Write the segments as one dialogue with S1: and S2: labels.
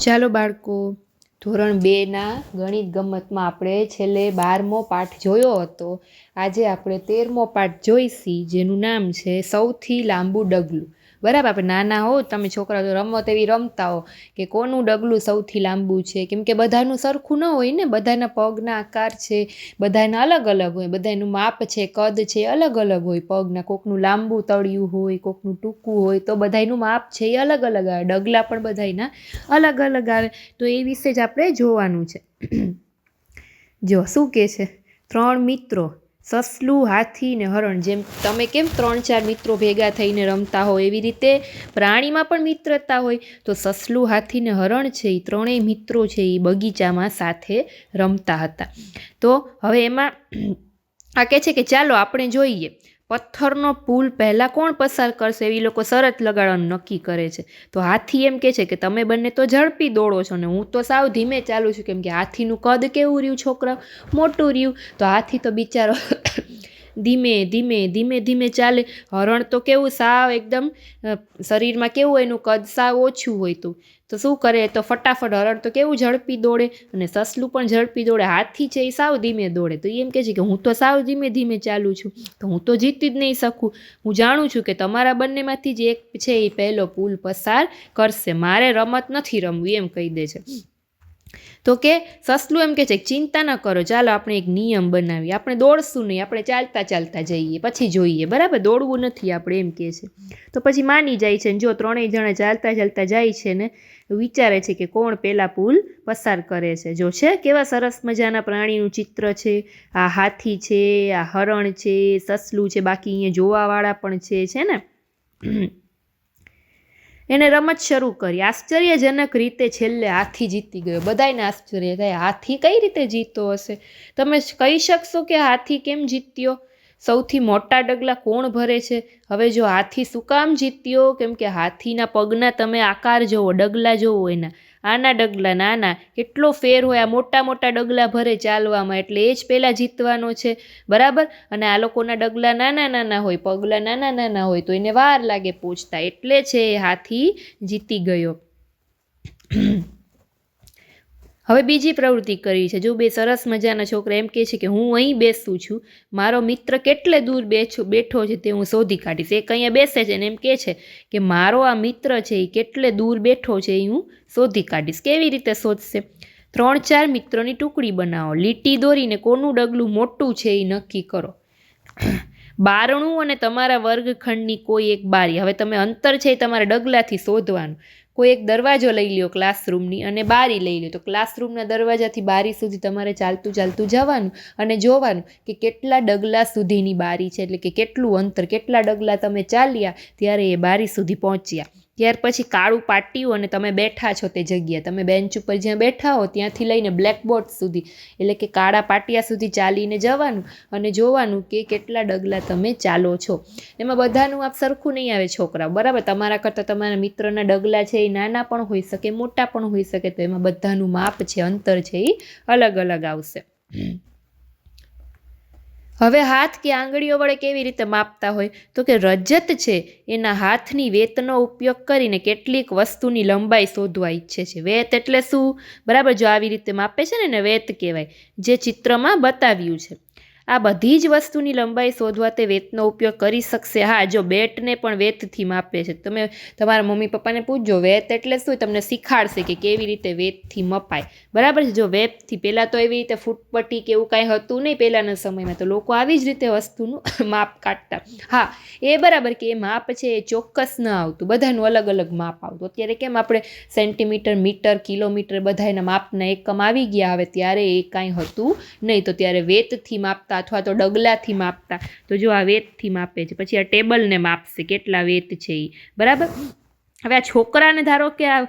S1: ચાલો બાળકો, ધોરણ બેના ગણિત ગમતમાં આપણે છેલ્લે બારમો પાઠ જોયો હતો. આજે આપણે તેરમો પાઠ જોઈશી, જેનું નામ છે સૌથી લાંબુ ડગલું. બરાબર, આપણે નાના હો, તમે છોકરા તો રમત એવી રમતા હો કે કોનું ડગલું સૌથી લાંબુ છે? કેમ કે બધાનું સરખું ન હોય ને, બધાના પગના આકાર છે, બધાના અલગ અલગ હોય, બધાનું માપ છે, કદ છે, અલગ અલગ હોય. પગના કોકનું લાંબુ તળિયું હોય, કોકનું ટૂંકું હોય, તો બધાયનું માપ છે એ અલગ અલગ આવે. ડગલા પણ બધાયના અલગ અલગ આવે. તો એ વિશે જ આપણે જોવાનું છે. જો, શું કહે છે? ત્રણ મિત્રો સસલું, હાથી ને હરણ જેમ તમે કેમ ત્રણ ચાર મિત્રો ભેગા થઈને રમતા હો એવી રીતે પ્રાણીમાં પણ મિત્રતા હોય, તો સસલું, હાથી ને હરણ છે એ ત્રણેય મિત્રો છે એ બગીચામાં સાથે રમતા હતા. તો હવે એમાં આ કહે છે કે ચાલો આપણે જોઈએ. પથ્થરનો પુલ પહેલાં કોણ પસાર કરશે એવી લોકો શરત લગાડવાનું નક્કી કરે છે. તો હાથી એમ કહે છે કે તમે બંને તો ઝડપી દોડો છો ને હું તો સાવ ધીમે ચાલું છું કેમ કે હાથીનું કદ કેવું રહ્યું છોકરા મોટું રહ્યું. તો હાથી તો બિચારો ધીમે ધીમે ધીમે ધીમે ચાલે. હરણ તો કેવું સાવ એકદમ શરીરમાં કેવું એનું કદ સાવ ઓછું હોય તો. તો શું કરે? તો ફટાફટ હરણ તો કેવું ઝડપી દોડે અને સસલું પણ ઝડપી દોડે. હાથી છે એ સાવ ધીમે દોડે. તો એમ કહે છે કે હું તો સાવ ધીમે ધીમે ચાલું છું. તો હું તો જીતી જ નહીં શકું. હું જાણું છું કે તમારા બંનેમાંથી જ એક છે એ પહેલો પુલ પસાર કરશે. મારે રમત નથી રમવી, એમ કહી દે છે. તો કે સસલું એમ કે છે ચિંતા ન કરો, ચાલો આપણે એક નિયમ બનાવીએ. આપણે દોડશું નહીં, આપણે ચાલતા ચાલતા જઈએ, પછી જોઈએ. બરાબર? દોડવું નથી આપણે એમ કહે છે. તો પછી માની જાય છે ને જો ત્રણેય જણા ચાલતા ચાલતા જાય છે ને વિચારે છે કે કોણ પહેલાં પુલ પસાર કરે છે. જો છે? કેવા સરસ મજાના પ્રાણીનું ચિત્ર છે. આ હાથી છે, આ હરણ છે, સસલું છે, બાકી અહીંયા જોવાવાળા પણ છે છે ને? એને રમત શરૂ કરી. આશ્ચર્યજનક રીતે છેલ્લે હાથી જીતી ગયો. બધાયને આશ્ચર્ય થાય, હાથી કઈ રીતે જીતતો હશે? તમે કહી શકશો કે હાથી કેમ જીત્યો? સૌથી મોટા ડગલા કોણ ભરે છે? હવે જો હાથી શું કામ જીત્યો? કેમ કે હાથીના પગના તમે આકાર જોવો, ડગલા જોવો એના. આના ડગલા નાના, કેટલો ફેર હોય, આ મોટા મોટા ડગલા ભરે ચાલવામાં, એટલે એ જ પહેલાં જીતવાનો છે. બરાબર? અને આ લોકોના ડગલા નાના નાના હોય, પગલા નાના નાના હોય, તો એને વાર લાગે પહોંચતા એટલે છે એ હાથી જીતી ગયો. હવે બીજી પ્રવૃત્તિ કરી છે. જો બે સરસ મજાના છોકરા એમ કહે છે કે હું અહીં બેસું છું, મારો મિત્ર કેટલે દૂર બેઠો બેઠો છે તે હું શોધી કાઢીશ. એક અહીંયા બેસે છે ને એમ કહે છે કે મારો આ મિત્ર છે એ કેટલે દૂર બેઠો છે એ હું શોધી કાઢીશ. કેવી રીતે શોધશે? ત્રણ ચાર મિત્રોની ટુકડી બનાવો. લીટી દોરીને કોનું ડગલું મોટું છે એ નક્કી કરો. બારણું અને તમારા વર્ગખંડની કોઈ એક બારી. હવે તમે અંતર છે એ તમારા ડગલાથી શોધવાનું. કોઈ એક દરવાજો લઈ લ્યો ક્લાસરૂમની અને બારી લઈ લ્યો. તો ક્લાસરૂમના દરવાજાથી બારી સુધી તમારે ચાલતું ચાલતું જવાનું અને જોવાનું કે કેટલા ડગલા સુધીની બારી છે. એટલે કે કેટલું અંતર, કેટલા ડગલા તમે ચાલ્યા ત્યારે એ બારી સુધી પહોંચ્યા. ત્યાર પછી કાળું પાટિયું અને તમે બેઠા છો તે જગ્યા તમે બેન્ચ ઉપર જ્યાં બેઠા હો ત્યાંથી લઈને બ્લેકબોર્ડ સુધી, એટલે કે કાળા પાટિયા સુધી ચાલીને જવાનું અને જોવાનું કે કેટલા ડગલા તમે ચાલો છો. એમાં બધાનું આપ સરખું નહીં આવે છોકરા બરાબર, તમારા કરતાં તમારા મિત્રના ડગલા છે એ નાના પણ હોઈ શકે, મોટા પણ હોઈ શકે, તો એમાં બધાનું માપ છે, અંતર છે એ અલગ અલગ આવશે. હવે હાથ કે આંગળીઓ વડે કેવી રીતે માપતા હોય? તો કે રજત છે, એના હાથની વેતનો ઉપયોગ કરીને કેટલીક વસ્તુની લંબાઈ શોધવા ઈચ્છે છે. વેત એટલે શું? બરાબર, જો આવી રીતે માપે છે ને એને વેત કહેવાય. જે ચિત્રમાં બતાવ્યું છે. આ બધી જ વસ્તુની લંબાઈ શોધવા તે વેતનો ઉપયોગ કરી શકશે. હા, જો બેટને પણ વેતથી માપે છે. તમે તમારા મમ્મી પપ્પાને પૂછજો, વેત એટલે શું? તમને શીખાડશે કે કેવી રીતે વેતથી મપાય. બરાબર છે? જો વેતથી પહેલાં તો એવી રીતે ફૂટપટ્ટી કે એવું કાંઈ હતું નહીં પહેલાંના સમયમાં, તો લોકો આવી જ રીતે વસ્તુનું માપ કાઢતા. હા, એ બરાબર કે એ માપ છે એ ચોક્કસ ન આવતું. બધાનું અલગ અલગ માપ આવતું. અત્યારે કેમ આપણે સેન્ટીમીટર, મીટર, કિલોમીટર બધા એના માપના એકમ આવી ગયા. હવે ત્યારે એ કાંઈ હતું નહીં. તો ત્યારે વેતથી માપતા અથવા તો ડગલાથી માપતા. તો જો આ વેતથી માપે છે, પછી આ ટેબલને માપશે, કેટલા વેત છે એ બરાબર? હવે આ છોકરાને ધારો કે આ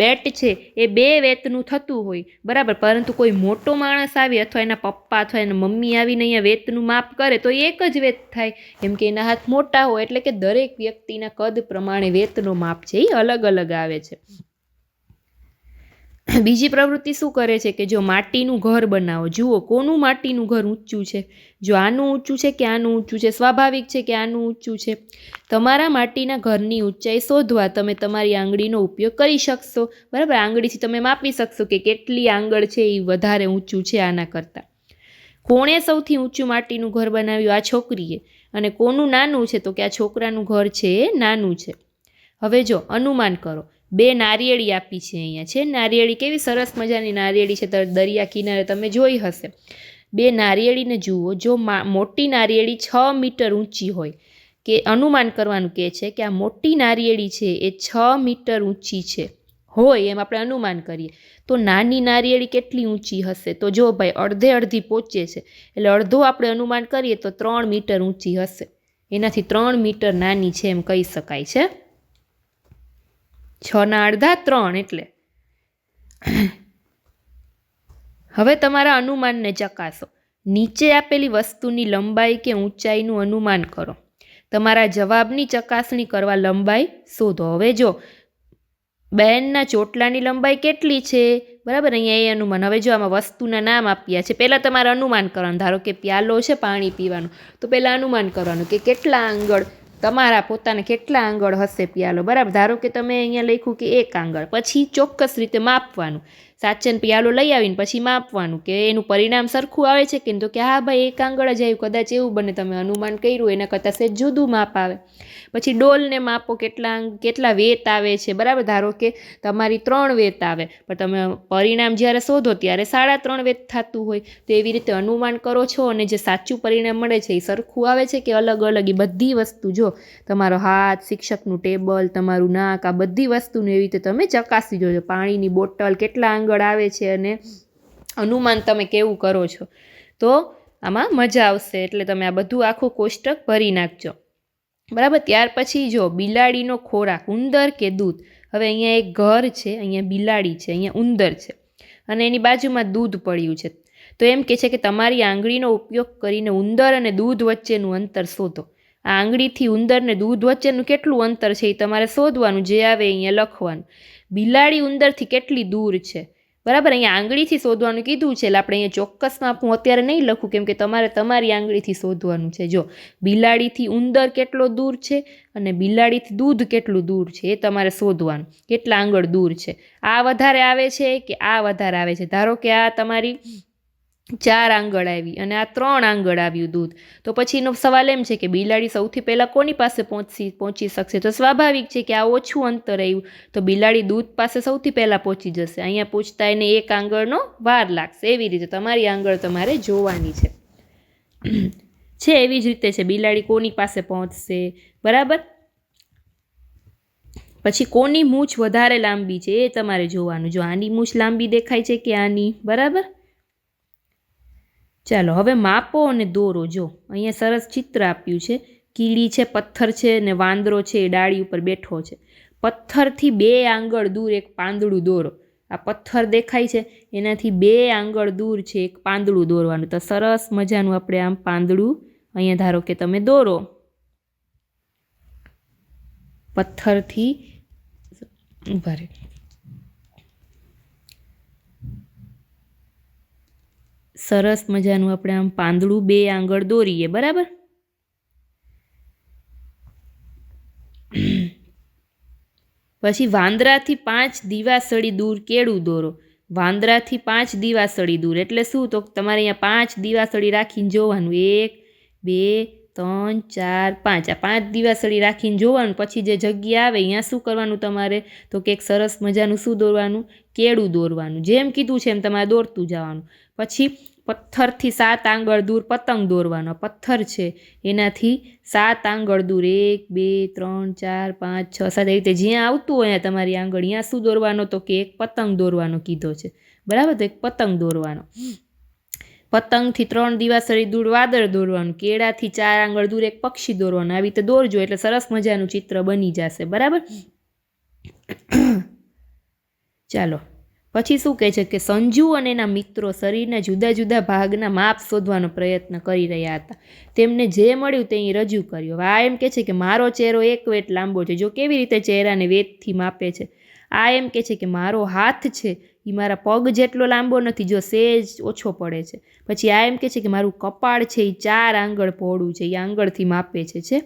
S1: બેટ છે, એ બે વેતનું થતું હોય, બરાબર? પરંતુ કોઈ મોટો માણસ આવી અથવા એના પપ્પા અથવા એના મમ્મી આવીને અહીંયા વેતનું માપ કરે, તો એક જ વેત થાય. કેમ કે એના હાથ મોટા હોય, એટલે કે દરેક વ્યક્તિના કદ પ્રમાણે વેતનો માપ છે એ અલગ અલગ આવે છે. બીજી પ્રવૃત્તિ શું કરે છે કે જો માટીનું ઘર બનાવો, જુઓ કોનું માટીનું ઘર ઊંચું છે? જો આનું ઊંચું છે કે આનું ઊંચું છે? સ્વાભાવિક છે કે આનું ઊંચું છે? તમારા માટીના ઘરની ઊંચાઈ શોધવા તમે તમારી આંગળીનો ઉપયોગ કરી શકશો. બરાબર? આંગળીથી તમે માપી શકશો કે કેટલી આંગળ છે એ વધારે ઊંચું છે આના કરતાં. કોણે સૌથી ઊંચું માટીનું ઘર બનાવ્યું? આ છોકરીએ. અને કોનું નાનું છે? તો કે આ છોકરાનું ઘર છે એ નાનું છે. હવે જો, અનુમાન કરો. બે નારિયેળી આપી છે અહીંયા છે. નારિયેળી કેવી સરસ મજાની નારિયેળી છે દરિયા કિનારે તમે જોઈ હશે. બે નારિયેળીને જુઓ. જો મોટી નારિયેળી છ મીટર ઊંચી હોય, કે અનુમાન કરવાનું કહે છે કે આ મોટી નારિયેળી છે એ છ મીટર ઊંચી છે, હોય એમ આપણે અનુમાન કરીએ. તો નાની નારિયેળી કેટલી ઊંચી હશે? તો જો ભાઈ અડધે અડધી પહોંચે છે, એટલે અડધો આપણે અનુમાન કરીએ તો ત્રણ મીટર ઊંચી હશે. એનાથી ત્રણ મીટર નાની છે એમ કહી શકાય છે. છના અડધા ત્રણ એટલે. હવે તમારા અનુમાનને ચકાસો. નીચે આપેલી વસ્તુની લંબાઈ કે ઊંચાઈનું અનુમાન કરો. તમારા જવાબની ચકાસણી કરવા લંબાઈ શોધો. હવે જો બેનના ચોટલાની લંબાઈ કેટલી છે? બરાબર, અહીંયા એ અનુમાન. હવે જો આમાં વસ્તુના નામ આપ્યા છે, પહેલાં તમારે અનુમાન કરવાનું. ધારો કે પ્યાલો છે પાણી પીવાનું. તો પહેલાં અનુમાન કરવાનું કે કેટલા આંગળ તમારા પોતાને કેટલા આંગળ હશે પિયાલો? બરાબર. ધારો કે તમે અહીંયા લખ્યું કે એક આંગળ, પછી ચોક્કસ રીતે માપવાનું. સાચન પિયાલો લઈ આવીને પછી માપવાનું કે એનું પરિણામ સરખું આવે છે કે તો કે હા ભાઈ, એક આંગળ જ આવ્યું, કદાચ એવું બને, તમે અનુમાન કર્યું, એના કરતાં સેજ જુદું માપ આવે. પછી ડોલને માપો, કેટલા કેટલા વેત આવે છે, બરાબર? ધારો કે તમારી ત્રણ વેત આવે, પણ તમે પરિણામ જ્યારે શોધો, ત્યારે સાડા ત્રણ વેત થતું હોય. તો એવી રીતે અનુમાન કરો છો અને જે સાચું પરિણામ મળે છે, એ સરખું આવે છે કે અલગ અલગ? એ બધી વસ્તુ જો, તમારો હાથ, શિક્ષકનું ટેબલ, તમારું નાક, આ બધી વસ્તુને એવી રીતે તમે ચકાસી જોજો. પાણીની બોટલ, કેટલા આંગળ આવે છે અને અનુમાન તમે કેવું કરો છો? તો આમાં મજા આવશે એટલે તમે આ બધું આખું કોષ્ટક ભરી નાખજો. બરાબર? ત્યાર પછી જો બિલાડીનો ખોરાક, ઉંદર કે દૂધ? હવે અહીંયા એક ઘર છે, અહીંયા બિલાડી છે, અહીંયા ઉંદર છે. અને એની બાજુમાં દૂધ પડ્યું છે. તો એમ કે છે કે તમારી આંગળીનો ઉપયોગ કરીને ઉંદર અને દૂધ વચ્ચેનું અંતર શોધો. આ આંગળીથી ઉંદર ને દૂધ વચ્ચેનું કેટલું અંતર છે એ તમારે શોધવાનું, જે આવે અહીંયા લખવાનું. બિલાડી ઉંદરથી કેટલી દૂર છે? બરાબર? અહીંયા આંગળીથી શોધવાનું કીધું છે. એટલે આપણે અહીંયા ચોક્કસમાં હું અત્યારે નહીં લખું, કેમ કે તમારે તમારી આંગળીથી શોધવાનું છે. જો, બિલાડીથી ઉંદર કેટલો દૂર છે અને બિલાડીથી દૂધ કેટલું દૂર છે એ તમારે શોધવાનું. કેટલા આંગળ દૂર છે? આ વધારે આવે છે કે આ વધારે આવે છે? ધારો કે આ તમારી ચાર આંગળ આવી અને આ ત્રણ આંગળ આવ્યું દૂધ. તો પછી એનો સવાલ એમ છે કે બિલાડી સૌથી પહેલાં કોની પાસે પહોંચી પહોંચી શકશે? તો સ્વાભાવિક છે કે આ ઓછું અંતર આવ્યું. તો બિલાડી દૂધ પાસે સૌથી પહેલાં પહોંચી જશે. અહીંયા પૂછતા એને એક આંગળનો વાર લાગશે. એવી રીતે તમારી આંગળ તમારે જોવાની છે. છે એવી જ રીતે છે, બિલાડી કોની પાસે પહોંચશે? બરાબર? પછી કોની મૂછ વધારે લાંબી છે એ તમારે જોવાનું. જો આની મૂછ લાંબી દેખાય છે કે આની? બરાબર? ચાલો, હવે માપો અને દોરો. જો, અહીંયા સરસ ચિત્ર આપ્યું છે. કીડી છે, પથ્થર છે ને વાંદરો છે, એ ડાળી ઉપર બેઠો છે. પથ્થરથી બે આંગળ દૂર એક પાંદડું દોરો. આ પથ્થર દેખાય છે, એનાથી બે આંગળ દૂર છે એક પાંદડું દોરવાનું. તો સરસ મજાનું આપણે આમ પાંદડું અહીંયા ધારો કે તમે દોરો. પથ્થરથી, ઊભા સરસ મજાનું આપણે આમ પાંદડું બે આંગળ દોરીએ, બરાબર? પછી વાંદરાથી પાંચ દીવાસળી દૂર કેળું દોરો. વાંદરાથી પાંચ દીવાસળી દૂર. એટલે શું? તો તમારે અહીંયા પાંચ દીવાસળી રાખીને જોવાનું. એક, બે, ત્રણ, ચાર, પાંચ. આ પાંચ દીવાસળી રાખીને જોવાનું. પછી જે જગ્યા આવે, અહીંયા શું કરવાનું તમારે? તો કે એક સરસ મજાનું શું દોરવાનું? કેળું દોરવાનું. જેમ કીધું છે એમ તમારે દોરતું જવાનું. પછી પથ્થરથી સાત આંગળ દૂર પતંગ દોરવાનો. પથ્થર છે. એનાથી સાત આંગળ દૂર. એક, બે, ત્રણ, ચાર, પાંચ, છ, સાત એવી રીતે જ્યાં આવતું હોય તમારી આંગળ ત્યાં શું દોરવાનો તો કે એક પતંગ દોરવાનો કીધો છે. બરાબર? તો એક પતંગ દોરવાનો. પતંગથી ત્રણ દિવાસળી દૂર વાદળ દોરવાનું. કેળાથી ચાર આંગળ દૂર એક પક્ષી દોરવાનું. આવી રીતે દોરજો એટલે સરસ મજાનું ચિત્ર બની જશે. બરાબર? ચાલો. પછી શું કહે છે કે સંજુ અને એના મિત્રો શરીરના જુદા જુદા ભાગના માપ શોધવાનો પ્રયત્ન કરી રહ્યા હતા. તેમને જે મળ્યું તે અહીં રજૂ કર્યું. આ એમ કહે છે કે મારો ચહેરો એક વેટ લાંબો છે. જો કેવી રીતે ચહેરાને વેતથી માપે છે? આ એમ કહે છે કે મારો હાથ છે. એ મારા પગ જેટલો લાંબો નથી, જો સેજ ઓછો પડે છે. પછી આ એમ કહે છે કે મારું કપાળ છે એ ચાર આંગળ પહોળું છે. એ આંગળથી માપે છે છે.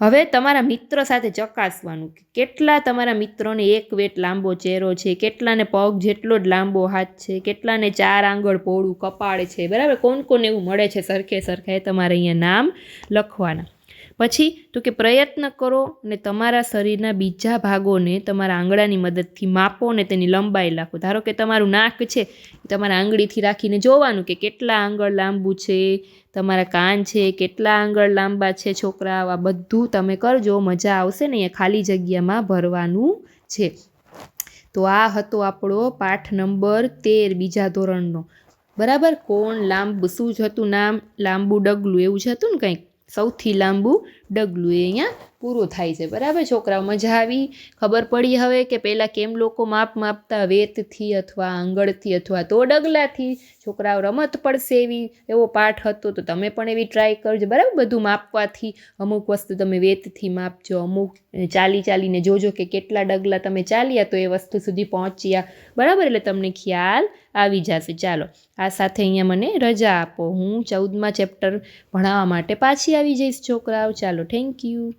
S1: હવે તમારા મિત્ર સાથે ચકાસવાનું કેટલા તમારા મિત્રોને એક વેટ લાંબો ચહેરો છે, કેટલાને પગ જેટલો જ લાંબો હાથ છે, કેટલાને ચાર આંગળ પહોળું કપાળ છે, બરાબર? કોણ કોને એવું મળે છે સરખે સરખા? એ તમારે અહીંયા નામ લખવાના. પછી તો કે પ્રયત્ન કરો અને તમારા શરીરના બીજા ભાગોને તમારા આંગળાની મદદથી માપો અને તેની લંબાઈ રાખો ધારો કે તમારું નાક છે, તમારા આંગળીથી રાખીને જોવાનું કે કેટલા આંગળ લાંબુ છે, તમારા કાન છે, કેટલા આંગળ લાંબા છે છોકરા આવા બધું તમે કરજો, મજા આવશે ને અહીંયા ખાલી જગ્યામાં ભરવાનું છે. તો આ હતો આપણો પાઠ નંબર તેર, બીજા ધોરણનો. બરાબર? કોણ લાંબુ? શું જ હતું નામ? લાંબુ ડગલું એવું જ હતું ને કંઈક? સૌથી લાંબુ ડગલું એ અહીંયા પૂરું થાય છે. બરાબર? છોકરાઓ મજા આવી. ખબર પડી હવે કે પહેલાં કેમ લોકો માપ માપતા વેતથી અથવા આંગળથી અથવા તો ડગલાથી છોકરાઓ રમત પડશે એવી, એવો પાઠ હતો. તો તમે પણ એવી ટ્રાય કરજો. બરાબર? બધું માપવાથી અમુક વસ્તુ તમે વેતથી માપજો. અમુક ચાલી ચાલીને જોજો કે કેટલા ડગલા તમે ચાલ્યા તો એ વસ્તુ સુધી પહોંચ્યા. બરાબર? એટલે તમને ખ્યાલ આવી જશે. ચાલો, આ સાથે અહીંયા મને રજા આપો. હું ચૌદમા ચેપ્ટર ભણાવવા માટે પાછી આવી જઈશ, છોકરાઓ. ચાલો થેન્ક યુ